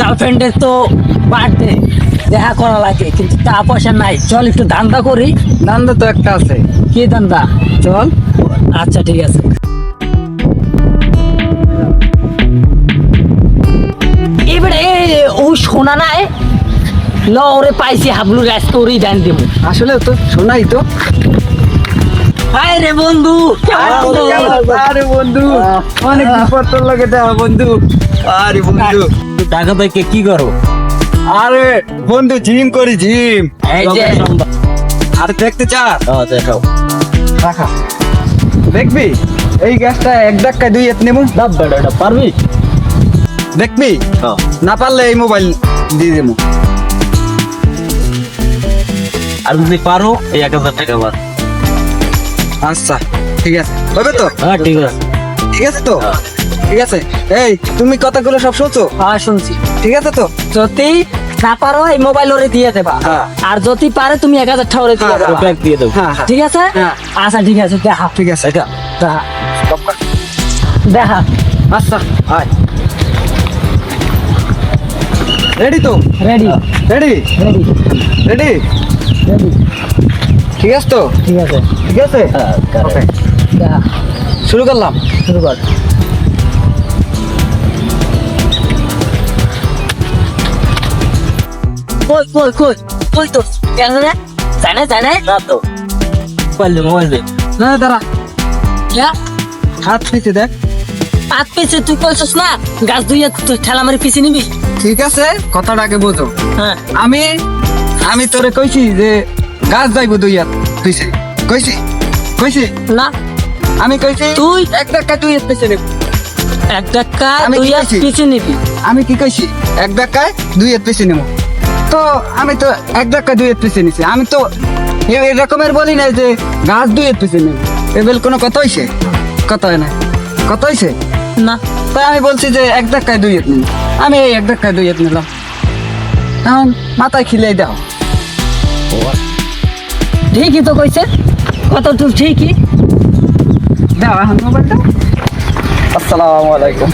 গার্লফ্রেন্ডের তো বার্থডে দেখা করা লাগে কিন্তু তা পয়সা নাই। চল একটু ধান্দা করি। দান্দা তো একটা আছে। কি ধান্দা? চল। আচ্ছা ঠিক আছে। এবারে ও শোনা নাই? ল ওরে পাইছি হাবলু আজকে ওরই দান দেবো। আসলে তো শোনাই তো। হায় রে বন্ধু আরে বন্ধু অনেক বিপদ তোর লাগে বন্ধু। আরে বন্ধু। টাকা থেকে কি করো? আরে বন্ধু জিম করি জিম। এই যে। আর দেখতে চা হ্যাঁ দেখাও। রাখা। দেখবি? এই গ্যাসটা এক ধাক্কায় দুই এত নেব। দাব বেটা পারবি? দেখবি? হ্যাঁ না পারলে এই মোবাইল দিয়ে দেবো। আর যদি পারো এই এক হাজার টাকা বার আচ্ছা ঠিক আছে। হবে তো? হ্যাঁ ঠিক আছে। ঠিক আছে তো? ঠিক আছে? এই তুমি কথাগুলো সব শুনছো? হ্যাঁ শুনছি। ঠিক আছে তো? যদি না পারো এই মোবাইল ওরে দিয়ে দেবা। হ্যাঁ। আর যদি পারে তুমি এক হাজার টাকা ওরে দিয়ে হ্যাঁ, দেবা। ব্যাগ দিয়ে দেবো। হ্যাঁ হ্যাঁ। ঠিক আছে? হ্যাঁ। আচ্ছা ঠিক আছে দেখা। ঠিক আছে দেখা। দেখা। আচ্ছা আয় রেডি তো? Ready ready ready ready ready ঠিক আছে তো? ঠিক আছে। ঠিক আছে? হ্যাঁ শুরু করলাম। শুরু কর। কই কই কই কই তো। কেন জানে জানে না তো। না দাঁড়া হাত দেখ। পাত পেছে তুই কইছস না? গাছ দুইয়া তুই ঠেলা মারি পিছে নিবি? ঠিক আছে কথাটা আগে বোঝো। হ্যাঁ। আমি আমি তোরে কইছি যে গাছ যাইব দুই হাত তুইছে কইছি? কইছি? না। আমি কইছি তুই? এক ধাক্কা দুই হাত পিছে নেব এক টাকা আমি কি দুইয়া কইছি? পিছে নিবি। আমি কি কইছি? এক ধাক্কায় দুই হাত পিছে নেব। তো আমি তো এক ধাক্কায় দুই হাত পিছে নিছি। আমি তো এরকমের বলি না যে গাছ দুই হাত পিছে নেব এবেল কোনো কথা হইছে? কথা হয় না কথা হইছে? না। তাই আমি বলছি যে এক ধাক্কায় দুই নিন আমি এই এক ধাক্কায় দুই নিলাম। এখন মাথায় খিলাই দাও। ঠিকই তো কইছে। কত তুই ঠিকই। দাও এখন মোবাইলটা। আসসালামু আলাইকুম।